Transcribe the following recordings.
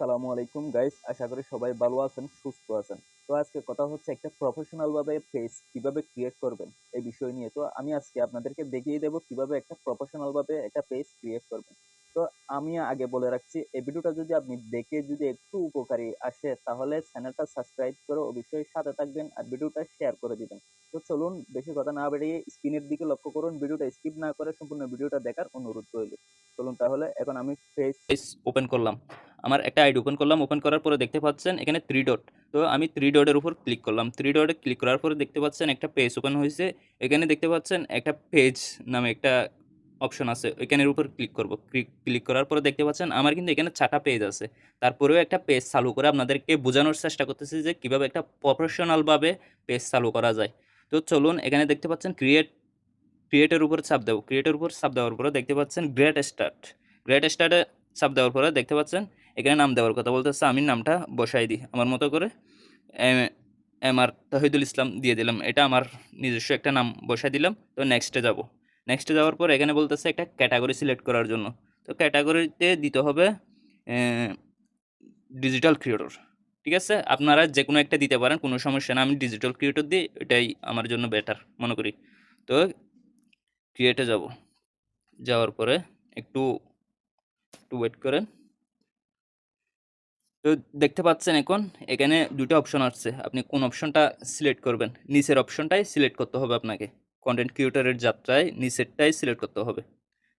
আসসালামু আলাইকুম গাইস আশা করি সবাই ভালো আছেন, সুস্থ আছেন। তো আজকে কথা হচ্ছে একটা প্রফেশনাল ভাবে পেজ কীভাবে ক্রিয়েট করবেন এই বিষয় নিয়ে। তো আমি আজকে আপনাদেরকে দেখিয়ে দেব কীভাবে একটা প্রফেশনাল ভাবে একটা পেজ ক্রিয়েট করবেন। তো আমি আগে বলে রাখছি, এই ভিডিওটা যদি আপনি দেখে যদি একটু উপকারী আসে, তাহলে চ্যানেলটা সাবস্ক্রাইব করে অবশ্যই সাথে থাকবেন আর ভিডিওটা শেয়ার করে দিবেন। তো চলুন, বেশি কথা না বেরিয়ে স্ক্রিনের দিকে লক্ষ্য করুন, ভিডিওটা স্কিপ না করে সম্পূর্ণ ভিডিওটা দেখার অনুরোধ রইল। চলুন তাহলে, এখন আমি পেজ ওপেন করলাম। আমার একটা আইডি ওপেন করলাম ওপেন করার পরে দেখতে পাচ্ছেন এখানে থ্রি ডট তো আমি থ্রি ডটের উপর ক্লিক করলাম। থ্রি ডটে ক্লিক করার পরে দেখতে পাচ্ছেন একটা পেজ ওপেন হয়েছে। এখানে দেখতে পাচ্ছেন একটা পেজ নামে একটা অপশন আছে, ওইখানের উপর ক্লিক করব। ক্লিক করার পরে দেখতে পাচ্ছেন আমার কিন্তু এখানে চারটা পেজ আছে। তারপরেও একটা পেজ চালু করে আপনাদেরকে বোঝানোর চেষ্টা করতেছি যে কীভাবে একটা প্রফেশনালভাবে পেজ চালু করা যায়। তো চলুন এখানে দেখতে পাচ্ছেন ক্রিয়েট ক্রিয়েটের উপর চাপ দেবো। ক্রিয়েটের উপর চাপ দেওয়ার পরে দেখতে পাচ্ছেন গ্রেট স্টার্ট গ্রেট স্টার্টে চাপ দেওয়ার পরে দেখতে পাচ্ছেন এখানে নাম দেওয়ার কথা বলতেছে আমি নামটা বসাই দিই। আমার মতো করে এম- এম আর তহিদুল ইসলাম দিয়ে দিলাম। এটা আমার নিজস্ব একটা নাম বসাই দিলাম। তো নেক্সটে যাব। নেক্সটে যাওয়ার পর এখানে বলতেছে একটা ক্যাটাগরি সিলেক্ট করার জন্য। তো ক্যাটাগরিতে দিতে হবে ডিজিটাল ক্রিয়েটর ঠিক আছে? আপনারা যে কোনো একটা দিতে পারেন, কোনো সমস্যা না আমি ডিজিটাল ক্রিয়েটর দিই, এটাই আমার জন্য বেটার মনে করি। তো ক্রিয়েটে যাব। যাওয়ার পরে একটু একটু ওয়েট করেন। তো দেখতে পাচ্ছেন এখন এখানে দুটো অপশন আসছে। আপনি কোন অপশনটা সিলেক্ট করবেন? নিচের অপশনটাই সিলেক্ট করতে হবে আপনাকে। কন্টেন্ট ক্রিয়েটরের যাত্রায় নিচেরটাই সিলেক্ট করতে হবে।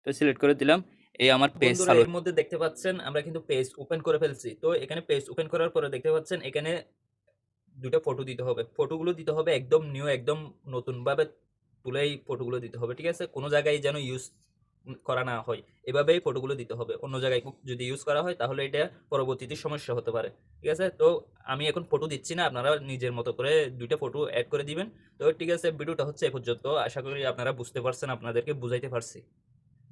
তো সিলেক্ট করে দিলাম। এই আমার পেজ এর মধ্যে দেখতে পাচ্ছেন আমরা কিন্তু পেজ ওপেন করে ফেলছি। তো এখানে পেজ ওপেন করার পরে দেখতে পাচ্ছেন এখানে দুটো ফটো দিতে হবে। ফটোগুলো দিতে হবে একদম নিউ একদম নতুনভাবে তুলেই ফটোগুলো দিতে হবে। ঠিক আছে? কোনো জায়গায় যেন ইউজ করা না হয়। এভাবেই ফটোগুলো দিতে হবে। অন্য জায়গায় যদি ইউজ করা হয়, তাহলে এটা পরবর্তীতে সমস্যা হতে পারে। ঠিক আছে? তো আমি এখন ফটো দিচ্ছি না, আপনারা নিজের মতো করে দুইটা ফটো অ্যাড করে দিবেন। তো ঠিক আছে, ভিডিওটা হচ্ছে এ পর্যন্ত। আশা করি আপনারা বুঝতে পারছেন, আপনাদেরকে বুঝাইতে পারছি।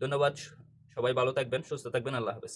ধন্যবাদ, সবাই ভালো থাকবেন, সুস্থ থাকবেন, আল্লাহ হাফেজ।